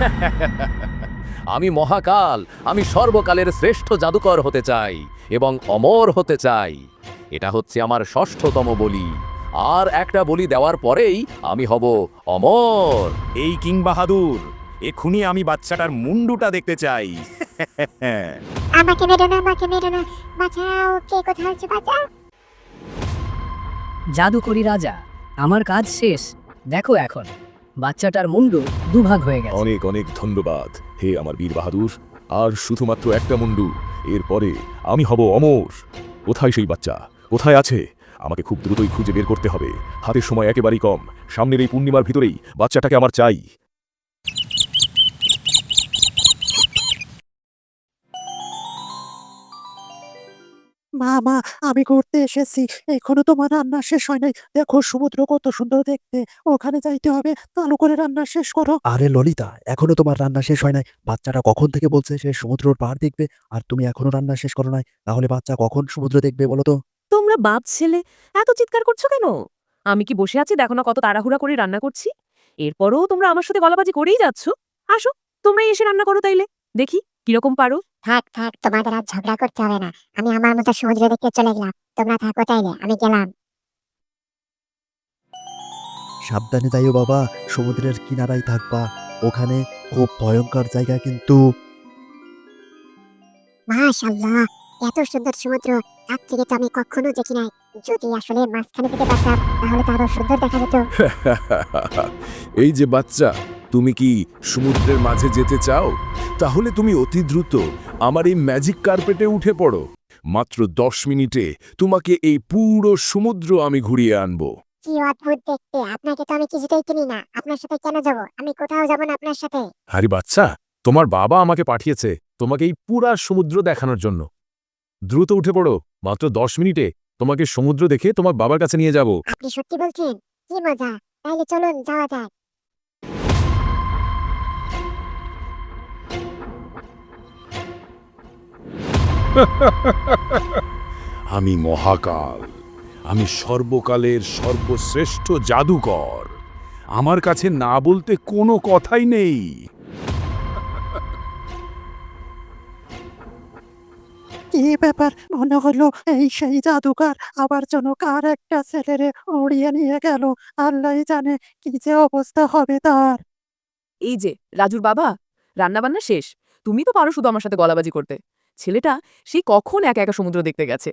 আমি মহাকাল আমি সর্বকালের শ্রেষ্ঠ জাদুকর হতে চাই এবং অমর হতে চাই। এটা হচ্ছে আমার ষষ্ঠতম বলি। আর একটা বলি দেওয়ার পরেই আমি হব অমর। এই কিং বাহাদুর এক্ষুনি আমি বাচ্চাটার মুন্ডুটা দেখতে চাই। আমাকে মেরো না আমাকে মেরো না বাঁচাও কে কোথায় আছে বাঁচাও জাদুকরি রাজা আমার কাজ শেষ দেখো এখন। বাচ্চাটার মুন্ডু দুভাগ হয়ে গেছে। অনেক অনেক ধন্যবাদ। হে আমার বীর বাহাদুর, আর শুধুমাত্র একটা মুন্ডু। এরপরে আমি হব অমর। কোথায় সেই বাচ্চা? কোথায় আছে? আমাকে খুব দ্রুতই খুঁজে বের করতে হবে। হাতের সময় একেবারেই কম। সামনের এই পূর্ণিমার ভিতরেই বাচ্চাটাকে আমার চাই। মা মা আমি ঘুরতে এসেছি। এখনও তোমার রান্না শেষ হয় নাই। দেখো সমুদ্র কত সুন্দর দেখতে। ওখানে যাইতে হবে। চালু করে রান্না শেষ করো। আরে ললিতা এখনও তোমার রান্না শেষ হয় নাই। বাচ্চাটা কখন থেকে বলছে সে সমুদ্রর পাড় দেখবে আর তুমি এখনও রান্না শেষ করো নাই। তাহলে বাচ্চা কখন সমুদ্র দেখবে বলো তো? তোমরা বাপ ছেলে এত চিৎকার করছ কেন? আমি কি বসে আছি? দেখো না কত তাড়াহুড়া করে রান্না করছি। এরপরও তোমরা আমার সাথে গলাবাজি করেই যাচ্ছ। আসো তোমরাই এসে রান্না করো তাইলে। দেখি কীরকম পারো। থাক থাক তোমাদের আর ঝগড়া করতে হবে না। আমি আমার মতো সমুদ্র দেখতে চলে গেলাম। তোমরা থাকো চাইলে আমি গেলাম। সাবধানে যাইও বাবা সমুদ্রের কিনারায় থাকবা। ওখানে খুব ভয়ঙ্কর জায়গা কিন্তু। মাশাল্লাহ এত সুন্দর সমুদ্র। তার থেকে তো আমি কখনো দেখি নাই। যদি আসলে মাঝখানে পারতাম তাহলে তো আরও সুন্দর দেখা যেত। এই যে বাচ্চা তুমি কি সমুদ্রের মাঝে যেতে চাও? তাহলে তুমি অতি দ্রুত আমার এই ম্যাজিক কার্পেটে উঠে পড়ো। মাত্র দশ মিনিটে তোমাকে এই পুরো সমুদ্র আমি ঘুরিয়ে আনব। কি অদ্ভুত দেখতে আপনাকে তো আমি কিছুতেই চিনি না। আপনার সাথে কেন যাব? আমি কোথাও যাব না আপনার সাথে। আরে বাচ্চা তোমার বাবা আমাকে পাঠিয়েছে তোমাকে এই পুরা সমুদ্র দেখানোর জন্য। দ্রুত উঠে পড়ো মাত্র দশ মিনিটে তোমাকে সমুদ্র দেখে তোমার বাবার কাছে নিয়ে যাব। আপনি সত্যি বলছেন? কি মজা। তাইলে চলুন যাওয়া যাক। আমি মহাকাল। আমি সর্বকালের সর্বশ্রেষ্ঠ জাদুকর। আমার কাছে না বলতে কোনো কথাই নেই। কি ব্যাপার মনে হলো? এই সেই জাদুকার আবার যেন কার একটা ছেলেরে উড়িয়ে নিয়ে গেল? আল্লাহ জানে কি যে অবস্থা হবে তার। এই যে রাজুর বাবা রান্না বান্না শেষ। তুমি তো পারো শুধু আমার সাথে গলাবাজি করতে। ছেলেটা সে কখন একা একা সমুদ্র দেখতে গেছে?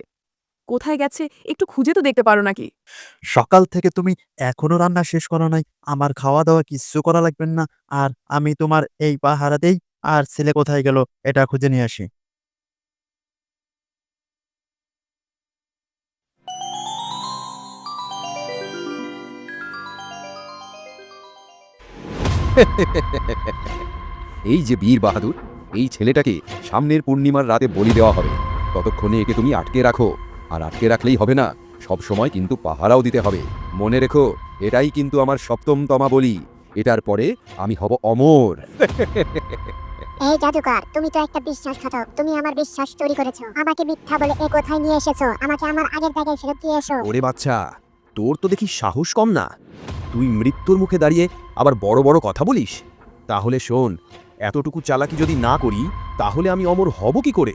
কোথায় গেছে? একটু খুঁজে তো দেখতে পারো নাকি? সকাল থেকে তুমি এখনও রান্না শেষ করো নাই। আমার খাওয়া দাওয়া কিচ্ছু করা লাগবে না। আর আমি তোমার এই পাহারা দেই আর ছেলে কোথায় গেল এটা খুঁজে নিয়ে আসি। এই যে বীর বাহাদুর এই ছেলেটাকে সামনের পূর্ণিমার রাতে বলি দেওয়া হবে। ততক্ষণে একে তুমি আটকে রাখো। আর আটকে রাখলেই হবে না। সব সময় কিন্তু পাহারাও দিতে হবে। মনে রেখো এটাই কিন্তু আমার সপ্তম তমা বলি এটার পরে আমি হব অমর। এই জাদুকর তুমি তো একটা বিশ্বাসঘাতক তুমি আমার বিশ্বাস চুরি করেছ। আমাকে মিথ্যা বলে এ কোথায় নিয়ে এসেছ? আমাকে আমার আগের জায়গায় ফেরত দিয়ে এসো। ওরে বাচ্চা তোর তো দেখি সাহস কম না। তুই মৃত্যুর মুখে দাঁড়িয়ে আবার বড় বড় কথা বলিস? তাহলে শোন এতটুকু চালাকি যদি না করি, তাহলে আমি অমর হব কি করে?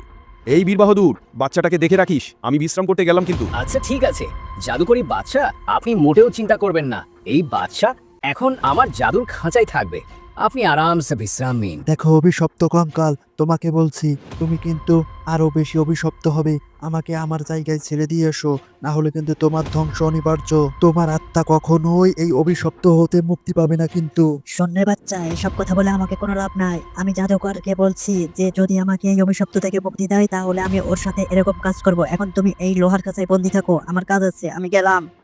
এই বীর বাহাদুর বাচ্চাটাকে দেখে রাখিস, আমি বিশ্রাম করতে গেলাম কিন্তু। আচ্ছা ঠিক আছে। জাদুকরি বাচ্চা, আপনি মোটেও চিন্তা করবেন না। এই বাচ্চা এখন আমার জাদুর খাঁচায় থাকবে। আপনি আরামসে বিশ্রাম নিন। দেখো অভিশপ্ত কঙ্কাল তোমাকে বলছি তুমি কিন্তু আরও বেশি অভিশপ্ত হবে। আমাকে আমার জায়গায় ছেড়ে দিয়ে এসো না হলে কিন্তু তোমার ধ্বংস অনিবার্য। তোমার আত্মা কখনোই এই অভিশপ্ত হতে মুক্তি পাবে না কিন্তু। সন্ন্যের বাচ্চা এসব কথা বলে আমাকে কোনো লাভ নাই। আমি জাদুকরকে বলছি যে যদি আমাকে এই অভিশপ্ত থেকে মুক্তি দেয় তাহলে আমি ওর সাথে এরকম কাজ করব। এখন তুমি এই লোহার কাছে বন্দি থাকো আমার কাজ আছে আমি গেলাম।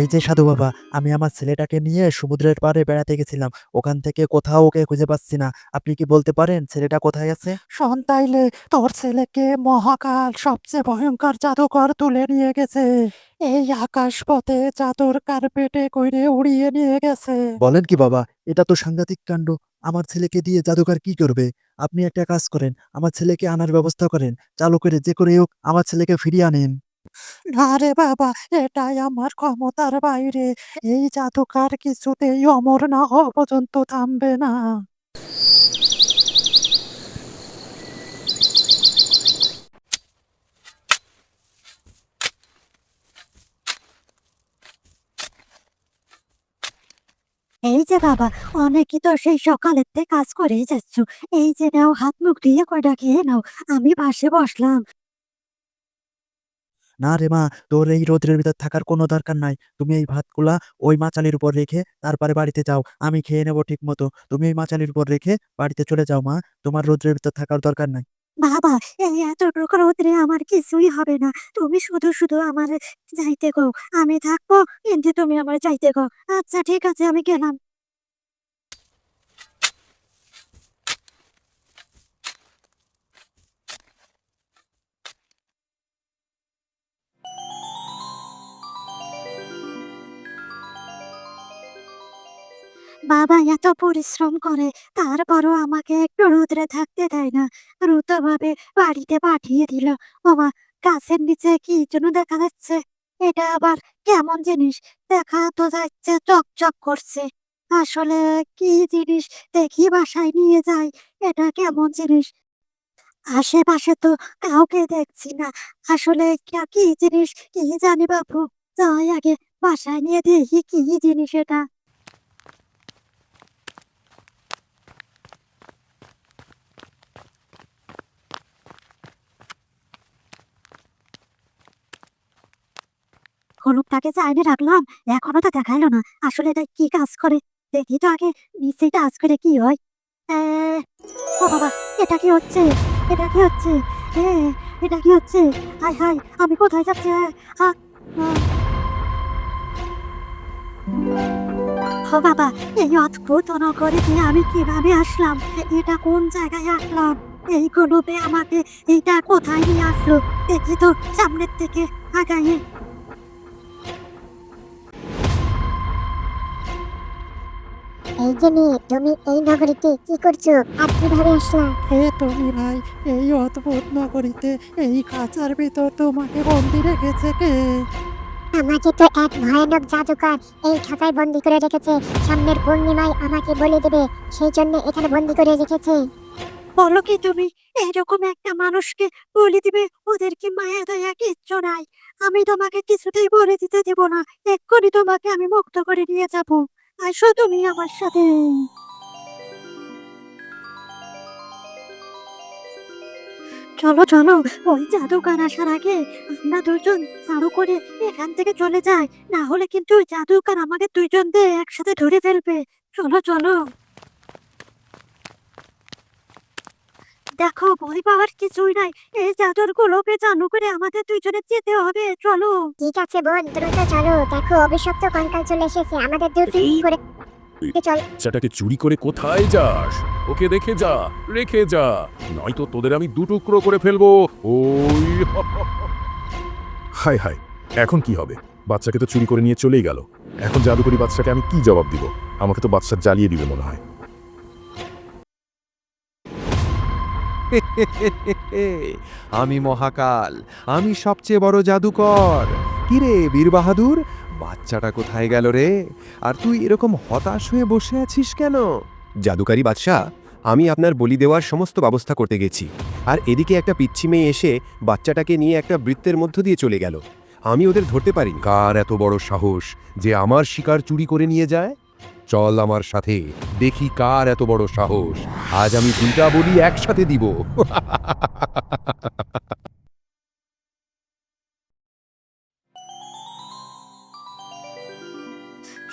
এই যে সাধু বাবা আমি আমার ছেলেটাকে নিয়ে সমুদ্রের পাড়ে বেড়াতে গেছিলাম। ওখান থেকে কোথাও ওকে খুঁজে পাচ্ছি না। আপনি কি বলতে পারেন ছেলেটা কোথায় আছে? শোন তাইলে তোর ছেলেকে মহাকাল সবচেয়ে ভয়ঙ্কর জাদুকর তুলে নিয়ে গেছে। এই আকাশ পথে চাদর কার্পেটে কইরে উড়িয়ে নিয়ে গেছে। বলেন কি বাবা এটা তো সাংঘাতিক কাণ্ড। আমার ছেলেকে দিয়ে জাদুকর কি করবে? আপনি একটা কাজ করেন আমার ছেলেকে আনার ব্যবস্থা করেন। চালু করে যে করে হোক আমার ছেলেকে ফিরিয়ে আনেন। না রে বাবা, এটাই আমার ক্ষমতার বাইরে। এই জাদুকার কিছুতেই অমর না হওয়া পর্যন্ত থামবে না। এই যে বাবা অনেকই তো সেই সকালের থেকে কাজ করেই যাচ্ছ। এই যে নাও, হাত মুখ দিয়ে কয়টা খেয়ে নাও। আমি পাশে বসলাম। না রে মা, তোর এই রোদ্রের ভিতর থাকার কোনো দরকার নাই। তুমি এই ভাতগুলা ওই মাচালির উপর রেখে তারপরে বাড়িতে যাও। আমি খেয়ে নেব ঠিক মতো তুমি এই মাচালির উপর রেখে বাড়িতে চলে যাও মা। তোমার রোদ্রের ভিতর থাকার দরকার নাই। বাবা এই এতটুকু রোদ্রে আমার কিছুই হবে না। তুমি শুধু শুধু আমার যাইতে গো আমি থাকব, কিন্তু তুমি আমার যাইতে গো আচ্ছা ঠিক আছে, আমি গেলাম। বাবা এত পরিশ্রম করে, তারপরও আমাকে একটু রোদ্রে থাকতে দেয় না। দ্রুতভাবে বাড়িতে পাঠিয়ে দিল। বাবা গাছের নিচে কি যেন দেখা যাচ্ছে। এটা আবার কেমন জিনিস? দেখা তো যাচ্ছে, চকচক করছে। আসলে কি জিনিস দেখি বাসায় নিয়ে যাই, এটা কেমন জিনিস? আশেপাশে তো কাউকে দেখছি না। আসলে কি জিনিস, কি জানি বাবু যাই আগে বাসায় নিয়ে দেখি কি জিনিস এটা। হলুদটাকে চাইনে রাখলাম, এখনও তো দেখাইলো না। আসলে এটা কি কাজ করে? দেখি তো আগে নিচে কাজ করে কি হয়। ও বাবা, এটা কি হচ্ছে? এটা কি হচ্ছে? এটা কি হচ্ছে? হাই হাই আমি কোথায় যাচ্ছি। ও বাবা, এই অদ্ভুত নগরে দিয়ে আমি কীভাবে আসলাম? এটা কোন জায়গায় আসলাম? এই গলুবে আমাকে এটা কোথায় নিয়ে আসলো? দেখি তো সামনের থেকে আগাইয়ে। এই যে মেয়ে তুমি এই নগরীতে কি করছ আর কীভাবে আসলা? হে তুমি ভাই এই অদ্ভুত নগরীতে এই খাঁচার ভিতর তোমাকে বন্দি রেখেছে কে? আমাকে তো এক ভয়ানক জাদুকর এই খাঁচায় বন্দি করে রেখেছে। সামনের পূর্ণিমায় আমাকে বলে দেবে সেই জন্য এখানে বন্দি করে রেখেছে। বলো কি তুমি? এরকম একটা মানুষকে বলে দিবে ওদের কি মায়া দয়া কিচ্ছু নাই। আমি তোমাকে কিছুতেই বলে দিতে দেব না। এক্ষুনি তোমাকে আমি মুক্ত করে নিয়ে যাব। আসো তুমি আমার সাথে। চলো চলো, ওই জাদুকার আসার আগে আমরা দুজন চালু করে এখান থেকে চলে যাই। না হলে কিন্তু ওই জাদুকার আমাকে দুইজন দিয়ে একসাথে ধরে ফেলবে। চলো চলো। দেখো ভয় পাওয়ার কিছুই নাই। এই জাদুর গুলোকে চালু করে আমাদের দুইজনে যেতে হবে চলো। ঠিক আছে বোন দ্রুত চলো। দেখো অভিশপ্ত কঙ্কাল চলে এসেছে। আমাদের দূর করে চল। বাচ্চাটাকে চুরি করে কোথায় যাস? ওকে দেখে যা রেখে যা। নয়তো তোদের আমি দু টুকরো করে ফেলব। ওই হাই হাই এখন কি হবে? বাচ্চাকে তো চুরি করে নিয়ে চলেই গেল। এখন জাদুকরি বাচ্চাকে আমি কি জবাব দিব? আমাকে তো বাচ্চা জ্বালিয়ে দিবে মনে হয়। আমি মহাকাল আমি সবচেয়ে বড় জাদুকর। কিরে বীর বাহাদুর বাচ্চাটা কোথায় গেল রে? আর তুই এরকম হতাশ হয়ে বসে আছিস কেন? জাদুকারি বাদশাহ আমি আপনার বলি দেওয়ার সমস্ত ব্যবস্থা করতে গেছি। আর এদিকে একটা পিচ্ছি মেয়ে এসে বাচ্চাটাকে নিয়ে একটা বৃত্তের মধ্য দিয়ে চলে গেল। আমি ওদের ধরতে পারি কার এত বড় সাহস যে আমার শিকার চুরি করে নিয়ে যায়? চল আমার সাথে। দেখি কার এত বড় সাহস। আজ আমি দুইটা বলি একসাথে দিব।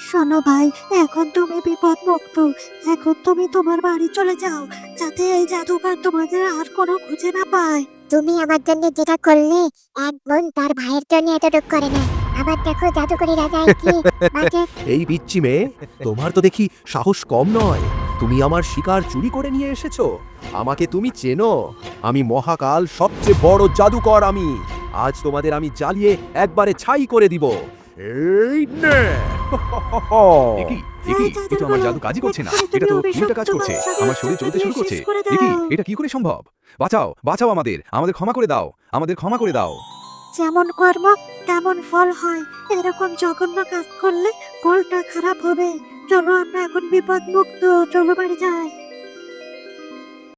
শোনো ভাই এখন তুমি বিপদ মুক্ত এখন তুমি তোমার বাড়ি চলে যাও। যাতে এই জাদুকর তোমাদের আর কোনো খুঁজে না পায়। তুমি আমার জন্য যেটা করলে এক বোন তার ভাইয়ের জন্য এতটুকু করে না আবার দেখো জাদুকরি রাজা কি এই মেয়ে তোমার তো দেখি সাহস কম নয়। তুমি আমার শিকার চুরি করে নিয়ে এসেছ। আমাকে তুমি চেনো। আমি মহাকাল সবচেয়ে বড় জাদুকর আমি। আজ তোমাদের আমি জ্বালিয়ে একবারে ছাই করে দিব। জাদু কাজই করছে না। এটা তো কাজ করছে। আমার শরীর চলতে এটা কি করে সম্ভব? বাঁচাও বাঁচাও আমাদের। আমাদের ক্ষমা করে দাও। আমাদের ক্ষমা করে দাও। যেমন কর্ম, তেমন ফল হয়। এরকম জঘন্য কাজ করলে কোনটা খারাপ হবে। চলো আমরা এখন বিপদ মুক্ত চলো বাড়ি যাই।